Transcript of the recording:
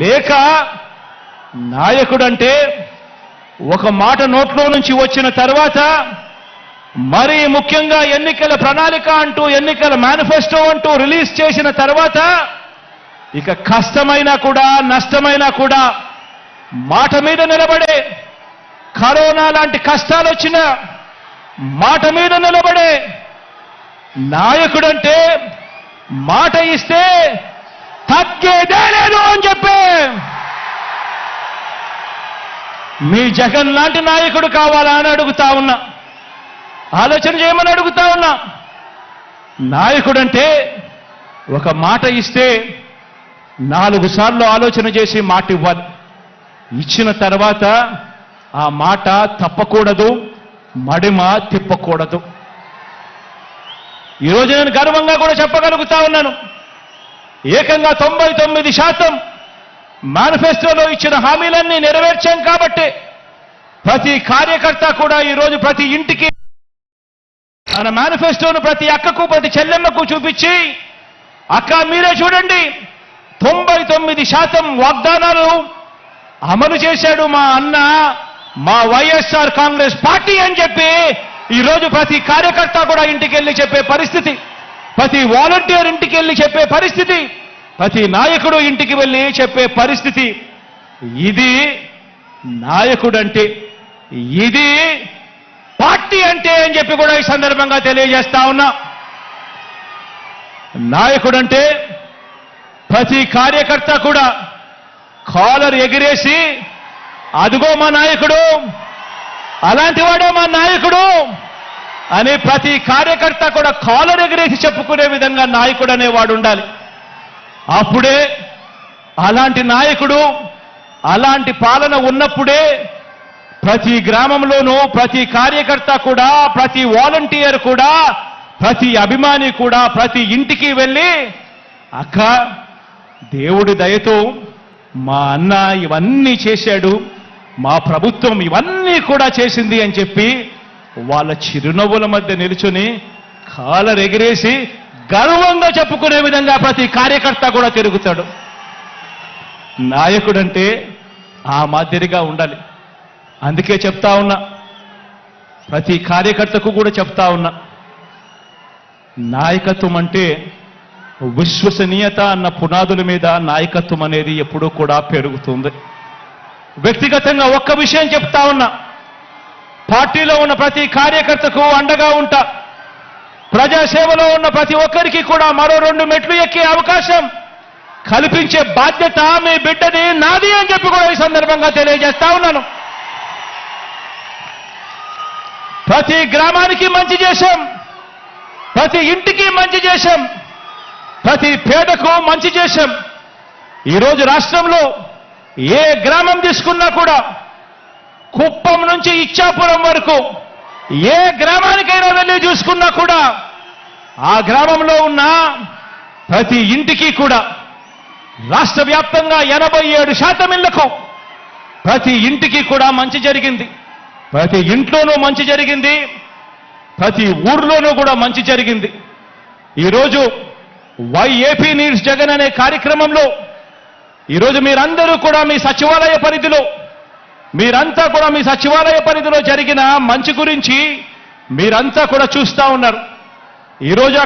లేక నాయకుడంటే ఒక మాట నోట్లో నుంచి వచ్చిన తర్వాత మరీ ముఖ్యంగా ఎన్నికల ప్రణాళిక అంటూ ఎన్నికల మేనిఫెస్టో అంటూ రిలీజ్ చేసిన తర్వాత ఇక కష్టమైనా కూడా నష్టమైనా కూడా మాట మీద నిలబడే కరోనా లాంటి కష్టాలు వచ్చినా మాట మీద నిలబడే నాయకుడంటే మాట ఇస్తే తగ్గేదే! మీ జగన్ లాంటి నాయకుడు కావాలా అని అడుగుతా ఉన్నా. ఆలోచన చేయమని అడుగుతా ఉన్నా. నాయకుడంటే ఒక మాట ఇస్తే నాలుగు సార్లు ఆలోచన చేసి మాట ఇవ్వాలి. ఇచ్చిన తర్వాత ఆ మాట తప్పకూడదు మడిమ తిప్పకూడదు. ఈరోజు నేను గర్వంగా కూడా చెప్పగలుగుతా ఉన్నాను. ఏకంగా తొంభై తొమ్మిది శాతం మేనిఫెస్టోలో ఇచ్చిన హామీలన్నీ నెరవేర్చాం కాబట్టి ప్రతి కార్యకర్త కూడా ఈరోజు ప్రతి ఇంటికి మన మేనిఫెస్టోను ప్రతి అక్కకు ప్రతి చెల్లెమ్మకు చూపించి అక్క మీరే చూడండి తొంభై తొమ్మిది శాతం వాగ్దానాలు అమలు చేశాడు మా అన్న మా వైఎస్ఆర్ కాంగ్రెస్ పార్టీ అని చెప్పి ఈరోజు ప్రతి కార్యకర్త కూడా ఇంటికి వెళ్ళి చెప్పే పరిస్థితి ప్రతి వాలంటీర్ ఇంటికి వెళ్ళి చెప్పే పరిస్థితి. ప్రతి నాయకుడు ఇంటికి వెళ్ళి చెప్పే పరిస్థితి ఇది నాయకుడంటే ఇది పార్టీ అంటే అని చెప్పి కూడా ఈ సందర్భంగా తెలియజేస్తా ఉన్నా. నాయకుడంటే ప్రతి కార్యకర్త కూడా కాలర్ ఎగిరేసి అదిగో మా నాయకుడు అలాంటి వాడే మా నాయకుడు అని ప్రతి కార్యకర్త కూడా కాలర్ ఎగిరేసి చెప్పుకునే విధంగా నాయకుడు అనేవాడు ఉండాలి. అప్పుడే అలాంటి నాయకుడు అలాంటి పాలన ఉన్నప్పుడే ప్రతి గ్రామంలోనూ ప్రతి కార్యకర్త కూడా ప్రతి వాలంటీర్ కూడా ప్రతి అభిమాని కూడా ప్రతి ఇంటికి వెళ్ళి అక్క దేవుడి దయతో మా అన్న ఇవన్నీ చేశాడు మా ప్రభుత్వం ఇవన్నీ కూడా చేసింది అని చెప్పి వాళ్ళ చిరునవ్వుల మధ్య నిలుచుని కాలరెగిరేసి గర్వంగా చెప్పుకునే విధంగా ప్రతి కార్యకర్త కూడా తిరుగుతాడు. నాయకుడంటే ఆ మాదిరిగా ఉండాలి. అందుకే చెప్తా ఉన్నా. ప్రతి కార్యకర్తకు కూడా చెప్తా ఉన్నా. నాయకత్వం అంటే విశ్వసనీయత అన్న పునాదుల మీద నాయకత్వం అనేది ఎప్పుడూ కూడా పెరుగుతుంది. వ్యక్తిగతంగా ఒక్క విషయం చెప్తా ఉన్నా. పార్టీలో ఉన్న ప్రతి కార్యకర్తకు అండగా ఉంటా. ప్రజాసేవలో ఉన్న ప్రతి ఒక్కరికి కూడా మరో రెండు మెట్లు ఎక్కే అవకాశం కల్పించే బాధ్యత మీ బిడ్డని నాది అని చెప్పి కూడా ఈ సందర్భంగా తెలియజేస్తా ఉన్నాను. ప్రతి గ్రామానికి మంచి చేశాం. ప్రతి ఇంటికి మంచి చేశాం. ప్రతి పేదకు మంచి చేశాం. ఈరోజు రాష్ట్రంలో ఏ గ్రామం తీసుకున్నా కూడా కుప్పం నుంచి ఇచ్చాపురం వరకు ఏ గ్రామానికైనా వెళ్ళి చూసుకున్నా కూడా ఆ గ్రామంలో ఉన్న ప్రతి ఇంటికి కూడా రాష్ట్ర వ్యాప్తంగా ఎనభై ఏడు శాతం ఇళ్ళకు ప్రతి ఇంటికి కూడా మంచి జరిగింది. ప్రతి ఇంట్లోనూ మంచి జరిగింది. ప్రతి ఊర్లోనూ కూడా మంచి జరిగింది. ఈరోజు వైఏపీ నీడ్స్ జగన్ అనే కార్యక్రమంలో ఈరోజు మీరందరూ కూడా మీ సచివాలయ పరిధిలో మీరంతా కూడా మీ సచివాలయ పరిధిలో జరిగిన మంచి గురించి మీరంతా కూడా చూస్తా ఉన్నారు. ఈరోజు